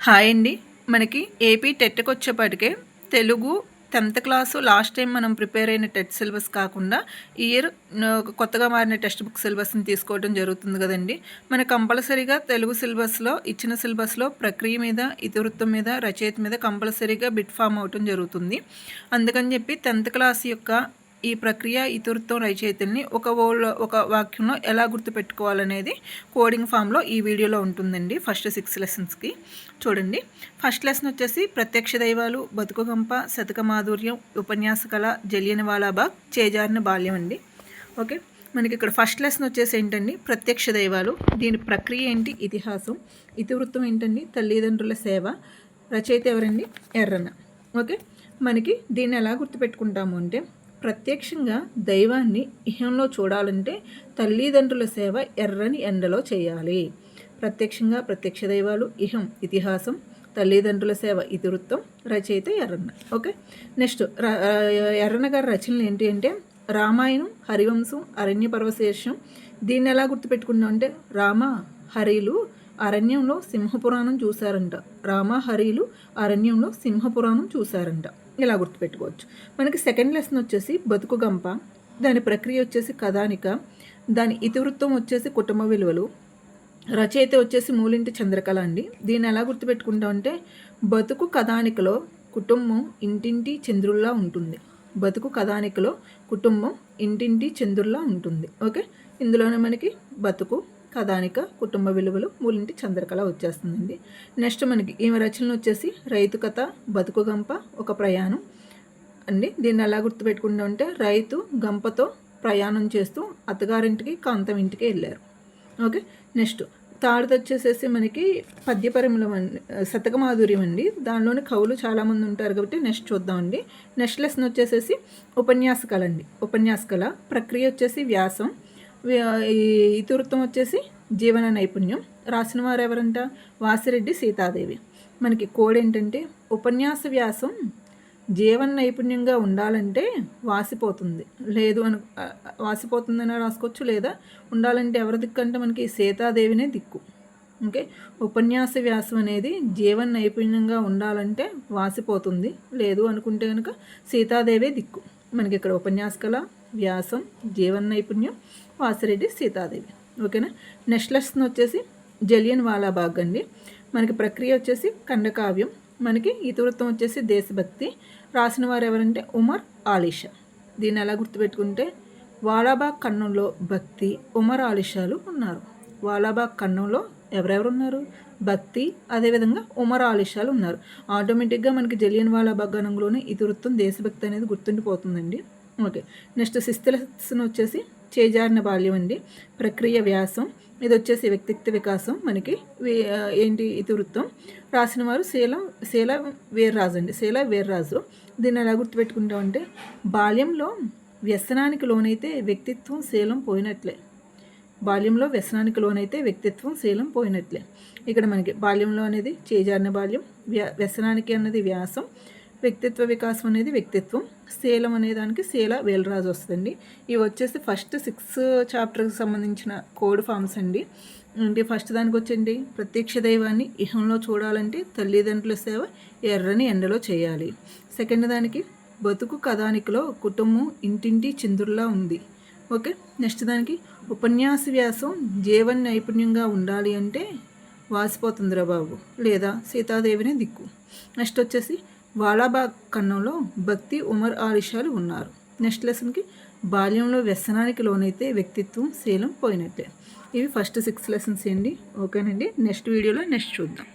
Hi అండి. మనకి AP టెట్కి వచ్చేప్పటికే Telugu tenth class last time మనం ప్రిపేర్ అయిన టెట్ సిలబస్ కాకుండా ఈ ఇయర్ కొత్తగా మారిన టెక్స్ట్ బుక్ సిలబస్ని తీసుకోవడం జరుగుతుంది కదండి. మన కంపల్సరీగా తెలుగు సిలబస్లో ఇచ్చిన సిలబస్లో ప్రక్రియ మీద ఇతివృత్తం మీద రచయిత మీద కంపల్సరీగా బిట్ ఫామ్ అవటం జరుగుతుంది. అందుకని చెప్పి టెన్త్ క్లాస్ యొక్క ఈ ప్రక్రియ ఇతివృత్తం రచయితల్ని ఒక ఓల్డ్ ఒక వాక్యంలో ఎలా గుర్తుపెట్టుకోవాలనేది కోడింగ్ ఫామ్లో ఈ వీడియోలో ఉంటుందండి ఫస్ట్ సిక్స్ లెసన్స్కి. చూడండి ఫస్ట్ లెసన్ వచ్చేసి ప్రత్యక్ష దైవాలు బతుకుగంప శతక మాధుర్యం ఉపన్యాస కళ జలియని వాలాబాగ్ చేజారిన బాల్యం అండి. ఓకే మనకి ఇక్కడ ఫస్ట్ లెసన్ వచ్చేసి ఏంటండి ప్రత్యక్ష దైవాలు. దీని ప్రక్రియ ఏంటి? ఇతిహాసం. ఇతివృత్తం ఏంటండి? తల్లిదండ్రుల సేవ. రచయిత ఎవరండి? ఎర్రన్న ఓకే మనకి దీన్ని ఎలా గుర్తుపెట్టుకుంటాము అంటే ప్రత్యక్షంగా దైవాన్ని ఇహంలో చూడాలంటే తల్లిదండ్రుల సేవ ఎర్రని ఎండలో చేయాలి. ప్రత్యక్షంగా ప్రత్యక్ష దైవాలు ఇహం ఇతిహాసం తల్లిదండ్రుల సేవ ఇతివృత్తం రచయిత ఎర్రన్న. ఓకే? నెక్స్ట్ ఎర్రన్న గారి రచనలు ఏంటి అంటే రామాయణం హరివంశం అరణ్య పర్వశేషం. దీన్ని ఎలా గుర్తుపెట్టుకున్నాం అంటే రామ హరిలు అరణ్యంలో సింహపురాణం చూశారంట. రామ హరిలు అరణ్యంలో సింహపురాణం చూశారంట. ఇలా గుర్తుపెట్టుకోవచ్చు. మనకి సెకండ్ లెసన్ వచ్చేసి బతుకు గంప దాని ప్రక్రియ వచ్చేసి కథానిక దాని ఇతివృత్తం వచ్చేసి కుటుంబ విలువలు రచయిత వచ్చేసి మూలింటి చంద్రకళ అండి. దీన్ని ఎలా గుర్తుపెట్టుకుంటామంటే బతుకు కథానికలో కుటుంబం ఇంటింటి చంద్రుల్లా ఉంటుంది. బతుకు కథానికలో కుటుంబం ఇంటింటి చంద్రుల్లా ఉంటుంది. ఓకే? ఇందులోనే మనకి బతుకు కథానిక కుటుంబ విలువలు మూలింటి చంద్రకళ వచ్చేస్తుందండి. నెక్స్ట్ మనకి ఈమె రచనలు వచ్చేసి రైతు కథ బతుకు గంప ఒక ప్రయాణం అండి. దీన్ని ఎలా గుర్తుపెట్టుకుంటా రైతు గంపతో ప్రయాణం చేస్తూ అత్తగారింటికి కాంతం ఇంటికి వెళ్ళారు. ఓకే నెక్స్ట్ తాడుది వచ్చేసేసి మనకి పద్యపరిమళం అండి అండి. దానిలోని కవులు చాలామంది ఉంటారు కాబట్టి నెక్స్ట్ చూద్దామండి. నెక్స్ట్ లెసన్ వచ్చేసేసి ఉపన్యాసకళ అండి. ఉపన్యాసకళ ప్రక్రియ వచ్చేసి వ్యాసం ఇతివృత్తం వచ్చేసి జీవన నైపుణ్యం. రాసిన వారు ఎవరంట? వాసిరెడ్డి సీతాదేవి. మనకి కోడ్ ఏంటంటే ఉపన్యాస వ్యాసం జీవన నైపుణ్యంగా ఉండాలంటే వాసిపోతుంది. లేదు అను వాసిపోతుందని రాసుకోవచ్చు లేదా ఉండాలంటే ఎవరి దిక్కు అంటే మనకి సీతాదేవినే దిక్కు. ఓకే? ఉపన్యాస వ్యాసం అనేది జీవన నైపుణ్యంగా ఉండాలంటే వాసిపోతుంది. లేదు అనుకుంటే కనుక సీతాదేవే దిక్కు. మనకి ఇక్కడ ఉపన్యాస కళ వ్యాసం జీవన నైపుణ్యం వాసిరెడ్డి సీతాదేవి. ఓకేనా? నెక్స్ట్ లెసన్ వచ్చేసి జలియన్ వాలాబాగ్ అండి. మనకి ప్రక్రియ వచ్చేసి ఖండకావ్యం. మనకి ఇతివృత్తం వచ్చేసి దేశభక్తి. రాసిన వారు ఎవరంటే ఉమర్ ఆలిషా. దీన్ని ఎలా గుర్తుపెట్టుకుంటే వాలాబాగ్ కన్నంలో భక్తి ఉమర్ ఆలిషాలు ఉన్నారు. వాలాబాగ్ కన్నంలో ఎవరెవరు ఉన్నారు? భక్తి అదేవిధంగా ఉమర్ ఆలిషాలు ఉన్నారు. ఆటోమేటిక్గా మనకి జలియన్ వాలాబాగ్ గణంలోనే ఇతివృత్తం దేశభక్తి అనేది గుర్తుండిపోతుందండి. ఓకే. నెక్స్ట్ శిస్థిలస్ను వచ్చేసి చేజారిన బాల్యం అండి. ప్రక్రియ వ్యాసం. ఇది వచ్చేసి వ్యక్తిత్వ వికాసం మనకి. ఏంటి ఇతివృత్తం రాసిన వారు శీలం శీల వీర్రాజు అండి. శీల వీర్రాజు. దీన్ని ఎలా గుర్తుపెట్టుకుంటామంటే బాల్యంలో వ్యసనానికి లోనైతే వ్యక్తిత్వం శీలం పోయినట్లే. బాల్యంలో వ్యసనానికి లోనైతే వ్యక్తిత్వం శీలం పోయినట్లే. ఇక్కడ మనకి బాల్యంలో అనేది చేజారిన బాల్యం వ్యసనానికి అన్నది వ్యాసం. వ్యక్తిత్వ వికాసం అనేది వ్యక్తిత్వం. శీలం అనే దానికి శీల వేలరాజు వస్తుందండి. ఇవి వచ్చేసి ఫస్ట్ సిక్స్ చాప్టర్కి సంబంధించిన కోడ్ ఫామ్స్ అండి. అంటే ఫస్ట్ దానికి వచ్చండి ప్రత్యక్ష దైవాన్ని ఇహంలో చూడాలంటే తల్లిదండ్రుల సేవ ఎర్రని ఎండలో చేయాలి. సెకండ్ దానికి బతుకు కథానికలో కుటుంబం ఇంటింటి చంద్రుల్లా ఉంది. ఓకే నెక్స్ట్ దానికి ఉపన్యాస వ్యాసం జీవన నైపుణ్యంగా ఉండాలి అంటే వాసిపోతుందిరా బాబు. లేదా సీతాదేవినే దిక్కు. నెక్స్ట్ వచ్చేసి వాలాబాగ్ కన్నంలో భక్తి ఉమర్ ఆలిషాలు ఉన్నారు. నెక్స్ట్ లెసన్కి బాల్యంలో వ్యసనానికి లోనైతే వ్యక్తిత్వం శీలం పోయినట్టే ఇవి ఫస్ట్ సిక్స్ లెసన్స్ అండి ఓకేనండి. నెక్స్ట్ వీడియోలో నెక్స్ట్ చూద్దాం.